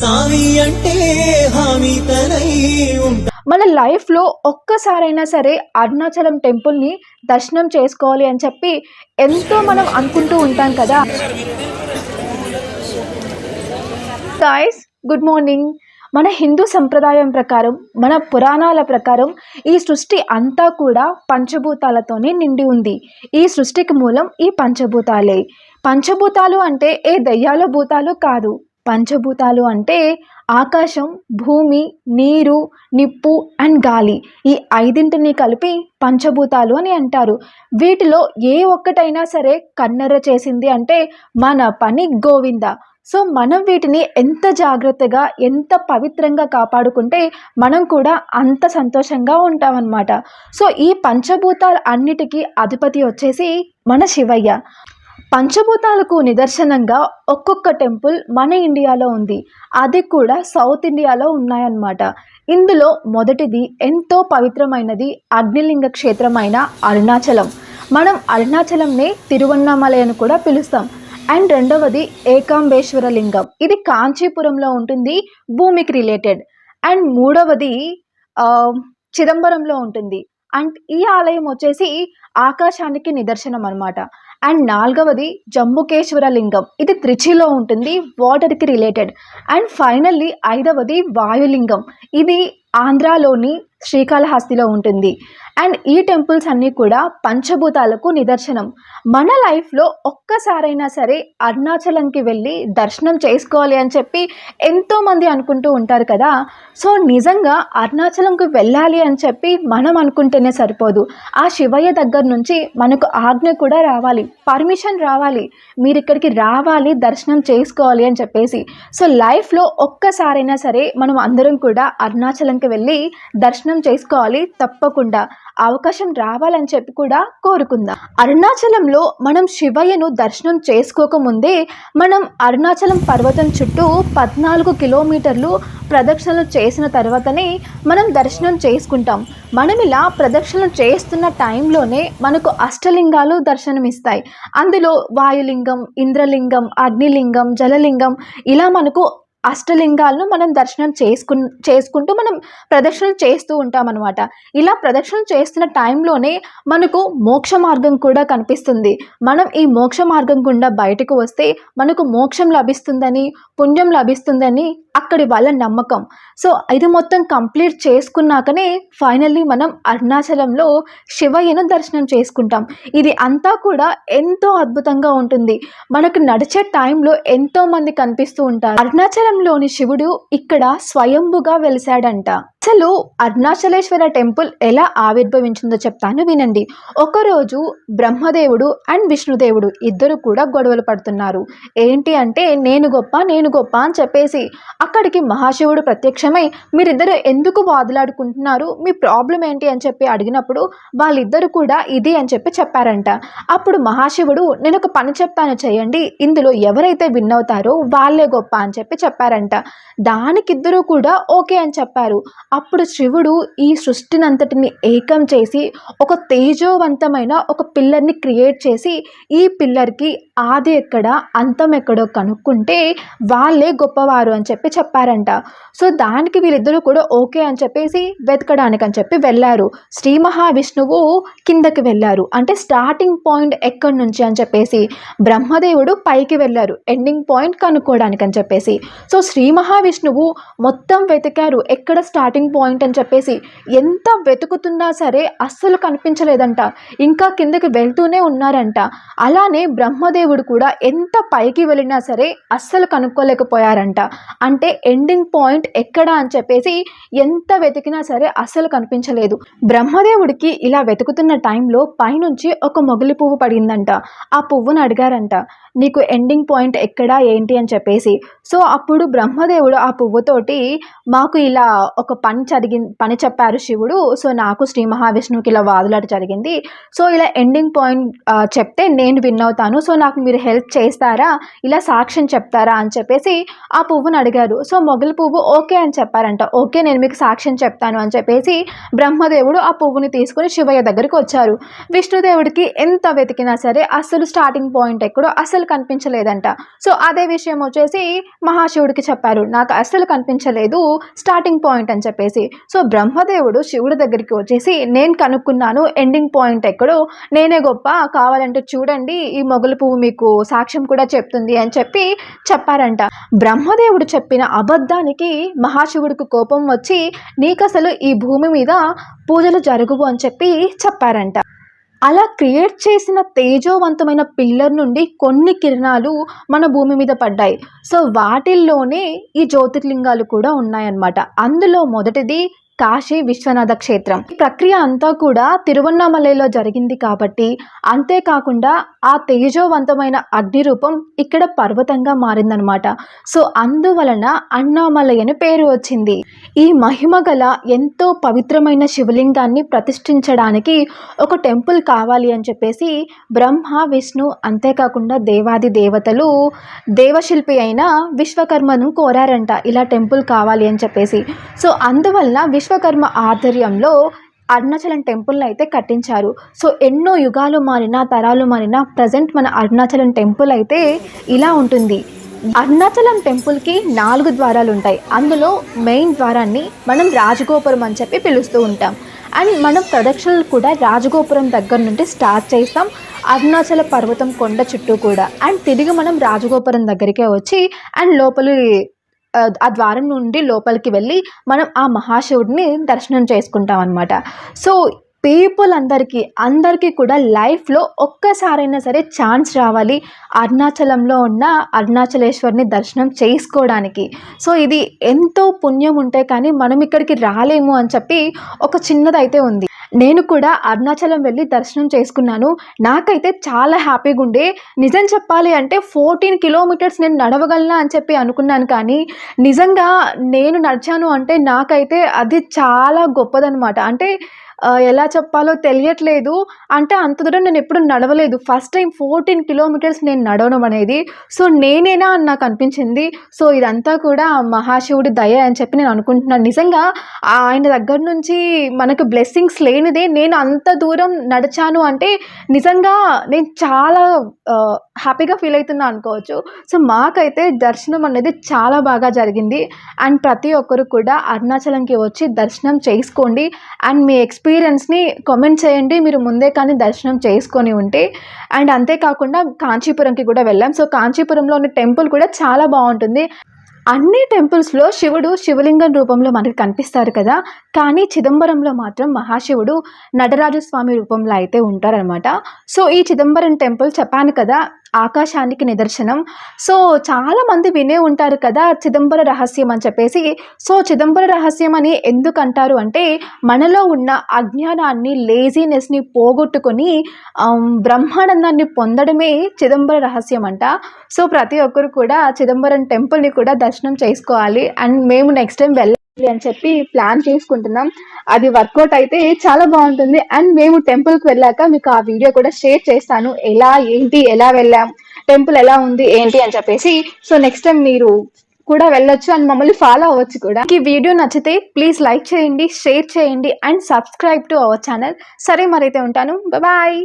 సామి అంటే హామీ తనై ఉంటా మన లైఫ్లో ఒక్కసారైనా సరే అరుణాచలం టెంపుల్ని దర్శనం చేసుకోవాలి అని చెప్పి ఎంతో మనం అనుకుంటూ ఉంటాం కదా. గాయస్ గుడ్ మార్నింగ్ మన హిందూ సంప్రదాయం ప్రకారం మన పురాణాల ప్రకారం ఈ సృష్టి అంతా కూడా పంచభూతాలతోనే నిండి ఉంది. ఈ సృష్టికి మూలం ఈ పంచభూతాలే. పంచభూతాలు అంటే ఏ దయ్యాల భూతాలు కాదు. పంచభూతాలు అంటే ఆకాశం భూమి నీరు నిప్పు అండ్ గాలి. ఈ ఐదింటిని కలిపి పంచభూతాలు అని అంటారు. వీటిలో ఏ ఒక్కటైనా సరే కన్నెర చేసింది అంటే మన పని గోవింద. సో మనం వీటిని ఎంత జాగ్రత్తగా ఎంత పవిత్రంగా కాపాడుకుంటే మనం కూడా అంత సంతోషంగా ఉంటామన్నమాట. సో ఈ పంచభూతాలు అన్నిటికీ అధిపతి వచ్చేసి మన శివయ్య. పంచభూతాలకు నిదర్శనంగా ఒక్కొక్క టెంపుల్ మన ఇండియాలో ఉంది. అది కూడా సౌత్ ఇండియాలో ఉన్నాయన్నమాట. ఇందులో మొదటిది ఎంతో పవిత్రమైనది అగ్నిలింగ క్షేత్రమైన అరుణాచలం. మనం అరుణాచలంని తిరువన్నామలై అని కూడా పిలుస్తాం. అండ్ రెండవది ఏకాంబేశ్వర లింగం. ఇది కాంచీపురంలో ఉంటుంది భూమికి రిలేటెడ్. అండ్ మూడవది చిదంబరంలో ఉంటుంది. అండ్ ఈ ఆలయం వచ్చేసి ఆకాశానికి నిదర్శనం అనమాట అండ్ నాలుగవది జంబుకేశ్వర లింగం ఇది త్రిచిలో ఉంటుంది వాటర్కి రిలేటెడ్ అండ్ ఫైనల్లీ ఐదవది వాయులింగం. ఇది ఆంధ్రాలోని శ్రీకాళహస్తిలో ఉంటుంది. అండ్ ఈ టెంపుల్స్ అన్నీ కూడా పంచభూతాలకు నిదర్శనం. మన లైఫ్లో ఒక్కసారైనా సరే అరుణాచలంకి వెళ్ళి దర్శనం చేసుకోవాలి అని చెప్పి ఎంతోమంది అనుకుంటూ ఉంటారు కదా. సో నిజంగా అరుణాచలంకి వెళ్ళాలి అని చెప్పి మనం అనుకుంటేనే సరిపోదు. ఆ శివయ్య దగ్గర నుంచి మనకు ఆజ్ఞ కూడా రావాలి. పర్మిషన్ రావాలి. మీరు ఇక్కడికి రావాలి దర్శనం చేసుకోవాలి అని చెప్పేసి. సో లైఫ్లో ఒక్కసారైనా సరే మనం అందరం కూడా అరుణాచలంకి వెళ్ళి దర్శనం దర్శనం చేసుకోవాలి. తప్పకుండా. అవకాశం రావాలని చెప్పి కూడా కోరుకుందాం. అరుణాచలంలో మనం శివయ్యను దర్శనం చేసుకోకముందే మనం అరుణాచలం పర్వతం చుట్టూ పద్నాలుగు కిలోమీటర్లు ప్రదక్షిణలు చేసిన తర్వాతనే మనం దర్శనం చేసుకుంటాం. మనం ఇలా ప్రదక్షిణలు చేస్తున్న టైంలోనే మనకు అష్టలింగాలు దర్శనమిస్తాయి. అందులో వాయులింగం ఇంద్రలింగం అగ్నిలింగం జలలింగం ఇలా మనకు అష్టలింగాలను మనం దర్శనం చేసుకు చేసుకుంటూ మనం ప్రదక్షిణలు చేస్తూ ఉంటాం అనమాట ఇలా ప్రదక్షిణలు చేస్తున్న టైంలోనే మనకు మోక్ష మార్గం కూడా కనిపిస్తుంది. మనం ఈ మోక్ష మార్గం గుండా బయటకు వస్తే మనకు మోక్షం లభిస్తుందని పుణ్యం లభిస్తుందని అక్కడి వాళ్ళ నమ్మకం. సో ఇది మొత్తం కంప్లీట్ చేసుకున్నాకనే ఫైనల్లీ మనం అరుణాచలంలో శివయ్యను దర్శనం చేసుకుంటాం. ఇది అంతా కూడా ఎంతో అద్భుతంగా ఉంటుంది. మనకు నడిచే టైంలో ఎంతోమంది కనిపిస్తూ ఉంటారు. అవతారంలోని శివుడు ఇక్కడ స్వయంభుగా వెలిశాడంట. అసలు అరుణాచలేశ్వర టెంపుల్ ఎలా ఆవిర్భవించిందో చెప్తాను వినండి. ఒకరోజు బ్రహ్మదేవుడు అండ్ విష్ణుదేవుడు ఇద్దరు కూడా గొడవలు పడుతున్నారు. ఏంటి అంటే నేను గొప్ప నేను గొప్ప అని చెప్పేసి అక్కడికి మహాశివుడు ప్రత్యక్షమై మీరిద్దరు ఎందుకు వాదులాడుకుంటున్నారు? మీ ప్రాబ్లం ఏంటి? అని చెప్పి అడిగినప్పుడు వాళ్ళిద్దరు కూడా ఇది అని చెప్పి చెప్పారంట. అప్పుడు మహాశివుడు నేను ఒక పని చెప్తాను చేయండి. ఇందులో ఎవరైతే విన్ అవుతారో వాళ్ళే గొప్ప అని చెప్పి చెప్పారంట. దానికిద్దరూ కూడా ఓకే అని చెప్పారు. అప్పుడు శివుడు ఈ సృష్టినంతటిని ఏకం చేసి ఒక తేజోవంతమైన ఒక పిల్లర్ని క్రియేట్ చేసి ఈ పిల్లర్కి ఆది ఎక్కడ అంతం ఎక్కడో కనుక్కుంటే వాళ్ళే గొప్పవారు అని చెప్పి చెప్పారంట. సో దానికి వీళ్ళిద్దరూ కూడా ఓకే అని చెప్పేసి వెతకడానికి అని చెప్పి వెళ్ళారు. శ్రీ మహావిష్ణువు కిందకి వెళ్ళారు. అంటే స్టార్టింగ్ పాయింట్ ఎక్కడి నుంచి అని చెప్పేసి బ్రహ్మదేవుడు పైకి వెళ్ళారు. ఎండింగ్ పాయింట్ కనుక్కోవడానికి అని చెప్పేసి. సో శ్రీ మహావిష్ణువు మొత్తం వెతికారు. ఎక్కడ స్టార్టింగ్ పాయింట్ అని చెప్పేసి ఎంత వెతుకుతున్నా సరే అస్సలు కనిపించలేదంట. ఇంకా కిందకి వెళ్తూనే ఉన్నారంట. అలానే బ్రహ్మదేవుడు కూడా ఎంత పైకి వెళ్ళినా సరే అస్సలు కనుక్కోలేకపోయారంట. అంటే ఎండింగ్ పాయింట్ ఎక్కడ అని చెప్పేసి ఎంత వెతికినా సరే అస్సలు కనిపించలేదు. బ్రహ్మదేవుడికి ఇలా వెతుకుతున్న టైంలో పైనుంచి ఒక మొగలి పువ్వు పడిందంట. ఆ పువ్వును అడిగారంట. నీకు ఎండింగ్ పాయింట్ ఎక్కడా ఏంటి అని చెప్పేసి. సో అప్పుడు బ్రహ్మదేవుడు ఆ పువ్వుతోటి మాకు ఇలా ఒక పని జరిగి పని చెప్పారు శివుడు సో నాకు శ్రీ మహావిష్ణువుకి ఇలా వాదులాట జరిగింది. సో ఇలా ఎండింగ్ పాయింట్ చెప్తే నేను విన్ అవుతాను. సో నాకు మీరు హెల్ప్ చేస్తారా? ఇలా సాక్ష్యం చెప్తారా? అని చెప్పేసి ఆ పువ్వును అడిగారు. సో మొగలి పువ్వు ఓకే అని చెప్పారంట. ఓకే నేను మీకు సాక్ష్యం చెప్తాను అని చెప్పేసి బ్రహ్మదేవుడు ఆ పువ్వుని తీసుకొని శివయ్య దగ్గరికి వచ్చారు. విష్ణుదేవుడికి ఎంత వెతికినా సరే అసలు స్టార్టింగ్ పాయింట్ ఎక్కడో అసలు కనిపించలేదంట. సో అదే విషయం వచ్చేసి మహాశివుడికి చెప్పారు. నాకు అస్సలు కనిపించలేదు స్టార్టింగ్ పాయింట్ అని చెప్పేసి. సో బ్రహ్మదేవుడు శివుడి దగ్గరికి వచ్చేసి నేను కనుక్కున్నాను ఎండింగ్ పాయింట్ ఎక్కడో నేనే గొప్ప కావాలంటే చూడండి ఈ మొగలు పువ్వు మీకు సాక్ష్యం కూడా చెప్తుంది అని చెప్పి చెప్పారంట. బ్రహ్మదేవుడు చెప్పిన అబద్ధానికి మహాశివుడికి కోపం వచ్చి నీకు అసలు ఈ భూమి మీద పూజలు జరుగువు అని చెప్పి చెప్పారంట. అలా క్రియేట్ చేసిన తేజోవంతమైన పిల్లర్ నుండి కొన్ని కిరణాలు మన భూమి మీద పడ్డాయి. సో వాటిల్లోనే ఈ జ్యోతిర్లింగాలు కూడా ఉన్నాయన్నమాట. అందులో మొదటిది కాశీ విశ్వనాథ క్షేత్రం. ఈ ప్రక్రియ అంతా కూడా తిరువన్నామలైలో జరిగింది కాబట్టి అంతేకాకుండా ఆ తేజోవంతమైన అగ్ని రూపం ఇక్కడ పర్వతంగా మారిందనమాట సో అందువలన అన్నామలై అని పేరు వచ్చింది. ఈ మహిమ గల ఎంతో పవిత్రమైన శివలింగాన్ని ప్రతిష్ఠించడానికి ఒక టెంపుల్ కావాలి అని చెప్పేసి బ్రహ్మ విష్ణు అంతేకాకుండా దేవాది దేవతలు దేవశిల్పి అయిన విశ్వకర్మను కోరారంట ఇలా టెంపుల్ కావాలి అని చెప్పేసి. సో అందువలన విశ్వకర్మ ఆధ్వర్యంలో అరుణాచలం టెంపుల్ని అయితే కట్టించారు. సో ఎన్నో యుగాలు మారినా తరాలు మారినా ప్రజెంట్ మన అరుణాచలం టెంపుల్ అయితే ఇలా ఉంటుంది. అరుణాచలం టెంపుల్కి నాలుగు ద్వారాలు ఉంటాయి. అందులో మెయిన్ ద్వారాన్ని మనం రాజగోపురం అని చెప్పి పిలుస్తూ ఉంటాం. అండ్ మనం ప్రదక్షిణలు కూడా రాజగోపురం దగ్గర నుండి స్టార్ట్ చేస్తాం. అరుణాచల పర్వతం కొండ చుట్టూ కూడా. అండ్ తిరిగి మనం రాజగోపురం దగ్గరికే వచ్చి అండ్ లోపలి ఆ, ద్వారం నుండి లోపలికి వెళ్ళి మనం ఆ మహాశివుడిని దర్శనం చేసుకుంటాం అనమాట సో పీపుల్ అందరికీ అందరికీ కూడా లైఫ్లో ఒక్కసారైనా సరే ఛాన్స్ రావాలి అరుణాచలంలో ఉన్న అరుణాచలేశ్వరిని దర్శనం చేసుకోవడానికి. సో ఇది ఎంతో పుణ్యం ఉంటే కానీ మనం ఇక్కడికి రాలేము అని చెప్పి ఒక చిన్నదైతే ఉంది. నేను కూడా అరుణాచలం వెళ్ళి దర్శనం చేసుకున్నాను. నాకైతే చాలా హ్యాపీగా ఉండే. నిజం చెప్పాలి అంటే ఫోర్టీన్ కిలోమీటర్స్ నేను నడవగలనా అని చెప్పి అనుకున్నాను కానీ నిజంగా నేను నడిచాను అంటే నాకైతే అది చాలా గొప్పదనమాట అంటే ఎలా చెప్పాలో తెలియట్లేదు. అంటే అంత దూరం నేను ఎప్పుడు నడవలేదు. ఫస్ట్ టైం ఫోర్టీన్ కిలోమీటర్స్ నేను నడవడం అనేది. సో నేనేనా అని నాకు అనిపించింది. సో ఇదంతా కూడా మహాశివుడి దయ అని చెప్పి నేను అనుకుంటున్నాను. నిజంగా ఆయన దగ్గర నుంచి మనకు బ్లెస్సింగ్స్ లేనిదే నేను అంత దూరం నడిచాను అంటే నిజంగా నేను చాలా హ్యాపీగా ఫీల్ అవుతున్నా అనుకోవచ్చు. సో మాకైతే దర్శనం అనేది చాలా బాగా జరిగింది. అండ్ ప్రతి ఒక్కరు కూడా అరుణాచలంకి వచ్చి దర్శనం చేసుకోండి. అండ్ మీ ఎక్స్పీరియన్స్ని కామెంట్ చేయండి. మీరు ముందే కానీ దర్శనం చేసుకొని ఉంటే. అండ్ అంతేకాకుండా కాంచీపురంకి కూడా వెళ్ళాం. సో కాంచీపురంలో ఉన్న టెంపుల్ కూడా చాలా బాగుంటుంది. అన్ని టెంపుల్స్లో శివుడు శివలింగం రూపంలో మనకి కనిపిస్తారు కదా. కానీ చిదంబరంలో మాత్రం మహాశివుడు నటరాజస్వామి రూపంలో అయితే ఉంటారనమాట సో ఈ చిదంబరం టెంపుల్ చెప్పాను కదా. ఆకాశానికి నిదర్శనం. సో చాలామంది వినే ఉంటారు కదా చిదంబర రహస్యం అని చెప్పేసి. సో చిదంబర రహస్యం అని ఎందుకు అంటారు అంటే మనలో ఉన్న అజ్ఞానాన్ని లేజినెస్ని పోగొట్టుకొని బ్రహ్మానందాన్ని పొందడమే చిదంబర రహస్యం అంట. సో ప్రతి ఒక్కరు కూడా చిదంబరం టెంపుల్ని కూడా దర్శనం చేసుకోవాలి. అండ్ మేము నెక్స్ట్ టైం వెళ్ళాలి అని చెప్పి ప్లాన్ చేసుకుంటున్నాం. అది వర్కౌట్ అయితే చాలా బాగుంటుంది. అండ్ మేము టెంపుల్కి వెళ్ళాక మీకు ఆ వీడియో కూడా షేర్ చేస్తాను. ఎలా ఏంటి ఎలా వెళ్ళాం టెంపుల్ ఎలా ఉంది ఏంటి అని చెప్పేసి. సో నెక్స్ట్ టైం మీరు కూడా వెళ్ళొచ్చు అండ్ మమ్మల్ని ఫాలో అవ్వచ్చు కూడా. ఈ వీడియో నచ్చితే ప్లీజ్ లైక్ చేయండి షేర్ చేయండి and subscribe to our channel సరే మరైతే ఉంటాను. బాయ్